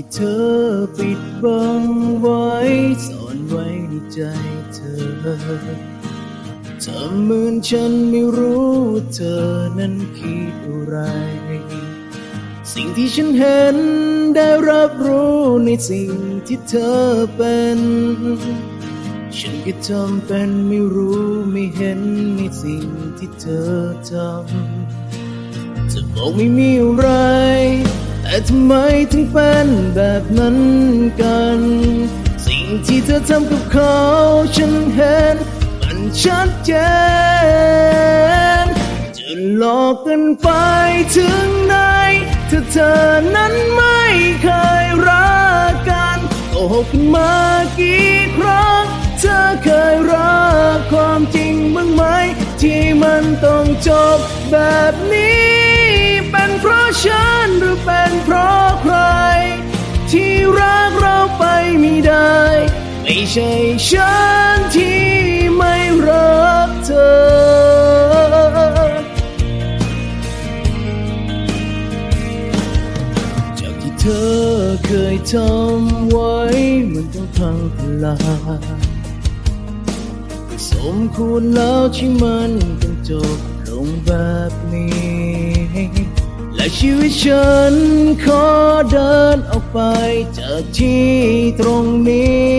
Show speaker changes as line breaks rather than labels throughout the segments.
ที่เธอปิดบังไว้ซ่อนไว้ในใจเธอทำเหมือนฉันไม่รู้เธอนั้นคิดอะไร สิ่งที่ฉันเห็นได้รับรู้ในสิ่งที่เธอเป็น ฉันก็ทำเป็นไม่รู้ไม่เห็นในสิ่งที่เธอทำจะบอกไม่มีอะไร แต่ทำไมถึงเป็นแบบนั้นกัน สิ่งที่เธอทำกับเขาฉันเห็น มันชัดเจนจะหลอกกันไปถึงไหนถ้าเธอนั้นไม่เคยรักกันโกหกกันมากี่ครั้งเธอเคยรักความจริงบ้างไหม ที่มันต้องจบแบบนี้ ใช่ฉันที่ไม่รักเธอจากที่เธอเคยทำไว้มันต้องพังทลายสมควรแล้วที่มันต้องจบลงแบบนี้ ชีวิตฉันขอเดินออกไปจากที่ตรงนี้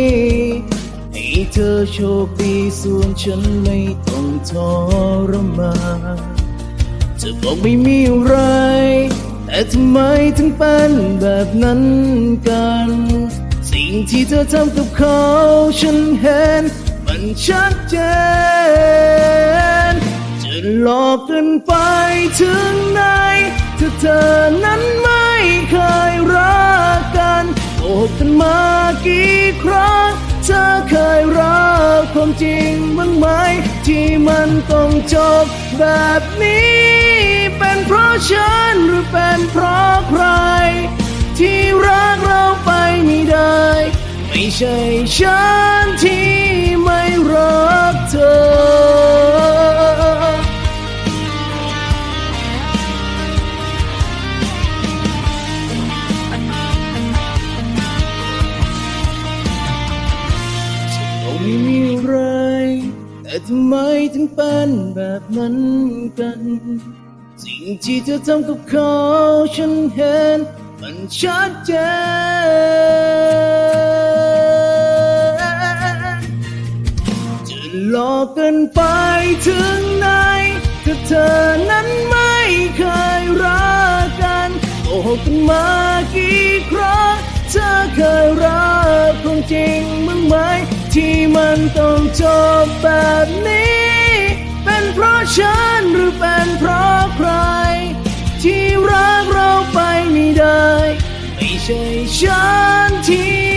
ให้เธอโชคดีส่วนฉันไม่ต้องทรมานจะบอกไม่มีอะไร แต่ทำไมถึงเป็นแบบนั้นกัน สิ่งที่เธอทำกับเขาฉันเห็น มันชัดเจนจะหลอกกันไปถึงไหน จริงบ้างไหม ที่มันต้องจบแบบนี้ เป็นเพราะฉันหรือเป็นเพราะใคร ที่รักเราไปไม่ได้ ไม่ใช่ฉันที่ไม่รักเธอ แต่ทำไมถึงเป็นแบบนั้นกัน สิ่งที่เธอทำกับเขาฉันเห็น มันชัดเจนจะหลอกกันไปถึงไหนถ้าเธอนั้นไม่เคยรักกันโกหกกันมากี่ครั้งเธอเคยรักความจริงบ้งไหม ที่มันต้องจบแบบนี้ เป็นเพราะฉันหรือเป็นเพราะใคร ที่รักเราไปไม่ได้ ไม่ใช่ฉันที่